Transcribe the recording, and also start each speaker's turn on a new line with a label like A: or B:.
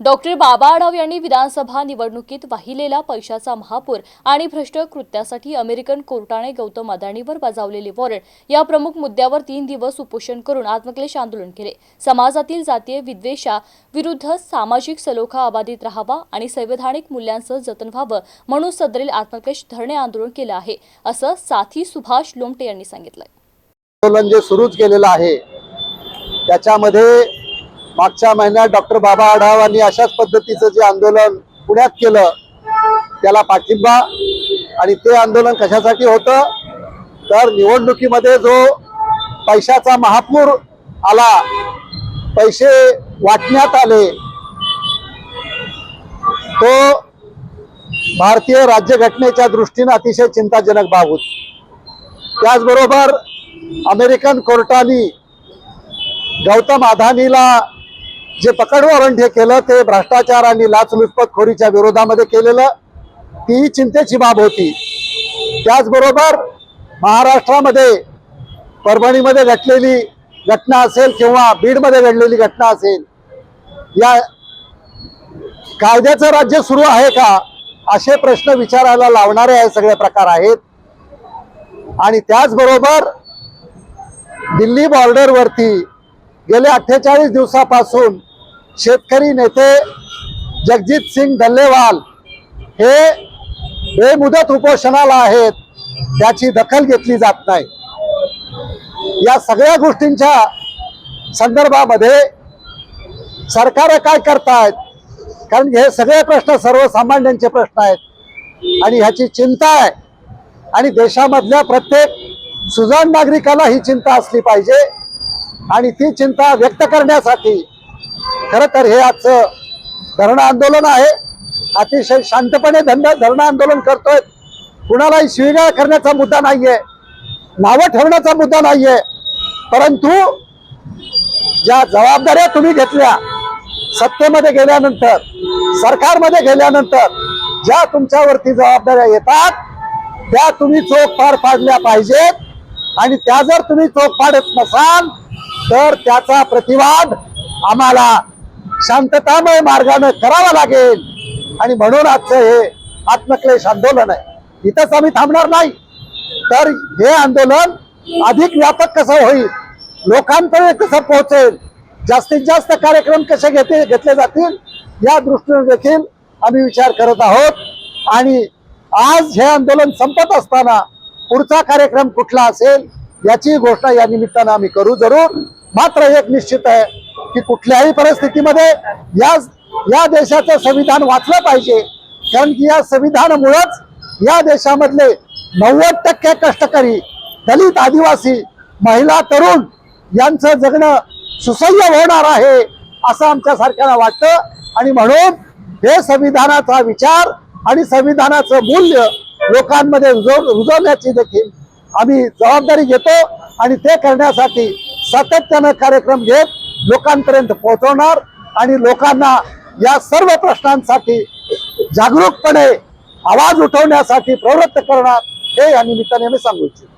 A: Doctor Baba Adhav यांनी विधानसभा निवडणुकीत वाहिलेला पैशाचा महापूर आणि भ्रष्ट कृत्यासाठी अमेरिकन कोर्टाने गौतम अदाणीवर बजावलेले वॉरंट. या प्रमुख मुद्द्यावर तीन दिवस उपोषण करून आत्मक्लेश आंदोलन केले. समाजातील जातीय विद्वेषा विरुद्ध सामाजिक सलोखा अबाधित राहावा आणि संवैधानिक मूल्यांचं जतन व्हावं म्हणून सदरील आत्मक्लेश धरणे आंदोलन केलं आहे असं साथी सुभाष लोमटे यांनी सांगितलं
B: आंदोलन जे सुरूच केलेलं आहे त्याच्यामध्ये मागच्या महिन्यात डॉक्टर बाबा आढावांनी अशाच पद्धतीचं जे आंदोलन पुण्यात केलं त्याला पाठिंबा आणि ते आंदोलन कशासाठी होतं? तर निवडणुकीमध्ये जो पैशाचा महापूर आला पैसे वाटण्यात आले तो भारतीय राज्यघटनेच्या दृष्टीने अतिशय चिंताजनक बाब होती. त्याचबरोबर अमेरिकन कोर्टाने गौतम अदानीला जे पकड वॉरंट हे केलं ते भ्रष्टाचार आणि लाचलुचपतखोरीच्या विरोधामध्ये केलेलं ती चिंतेची बाब होती. त्याचबरोबर महाराष्ट्रामध्ये परभणीमध्ये घडलेली घटना असेल किंवा बीडमध्ये घडलेली घटना असेल या कायद्याचं राज्य सुरू आहे का असे प्रश्न विचारायला लावणारे हे सगळे प्रकार आहेत. आणि त्याचबरोबर दिल्ली बॉर्डरवरती गेले अठ्ठेचाळीस दिवसापासून शेतकरी नेते जगजित सिंग दल्लेवाल हे बेमुदत उपोषणाला आहेत त्याची दखल घेतली जात नाही. या सगळ्या गोष्टींच्या संदर्भामध्ये सरकार काय करतायत? कारण हे सगळे प्रश्न सर्वसामान्यांचे प्रश्न आहेत. आणि ह्याची चिंता आहे. आणि देशामधल्या प्रत्येक सुजाण नागरिकाला ही चिंता असली पाहिजे. आणि ती चिंता व्यक्त करण्यासाठी खरं तर हे आजचं धरणं आंदोलन आहे. अतिशय शांतपणे धंदा धरणं आंदोलन करतोय. कुणालाही शिवीगाळ करण्याचा मुद्दा नाहीये. नावं ठेवण्याचा मुद्दा नाहीये. परंतु ज्या जबाबदाऱ्या तुम्ही घेतल्या सत्तेमध्ये गेल्यानंतर सरकारमध्ये गेल्यानंतर ज्या तुमच्यावरती जबाबदाऱ्या येतात त्या तुम्ही चोख पार पाडल्या पाहिजेत. आणि त्या जर तुम्ही चोख पाडत नसाल तर त्याचा प्रतिवाद आम्हाला शांततामय मार्गानं करावा लागेल. आणि म्हणून आजचं हे आत्मक्लेश आंदोलन आहे. इथंच आम्ही थांबणार नाही. तर हे आंदोलन अधिक व्यापक कसं होईल? लोकांपर्यंत कसं पोहोचेल? जास्तीत जास्त कार्यक्रम कसे घेते घेतले जातील? या दृष्टीने देखील आम्ही विचार करत आहोत. आणि आज हे आंदोलन संपत असताना पुढचा कार्यक्रम कुठला असेल याची घोषणा या निमित्तानं आम्ही करू जरूर. मात्र एक निश्चित आहे की कुठल्याही परिस्थितीमध्ये या या देशाचं संविधान वाचलं पाहिजे. कारण की या संविधानामुळंच या देशामधले नव्वद टक्के कष्टकरी दलित आदिवासी महिला तरुण यांचं जगणं सुसह्य होणार आहे असं आमच्या सारख्याला वाटतं. आणि म्हणून हे संविधानाचा विचार आणि संविधानाचं मूल्य लोकांमध्ये रुजव रुजवण्याची देखील आम्ही जबाबदारी घेतो. आणि ते करण्यासाठी सातत्यानं कार्यक्रम घेत लोकांपर्यंत पोहोचवणार आणि लोकांना या सर्व प्रश्नांसाठी जागरूकपणे आवाज उठवण्यासाठी प्रवृत्त करणार हे या निमित्ताने मी सांगू इच्छितो.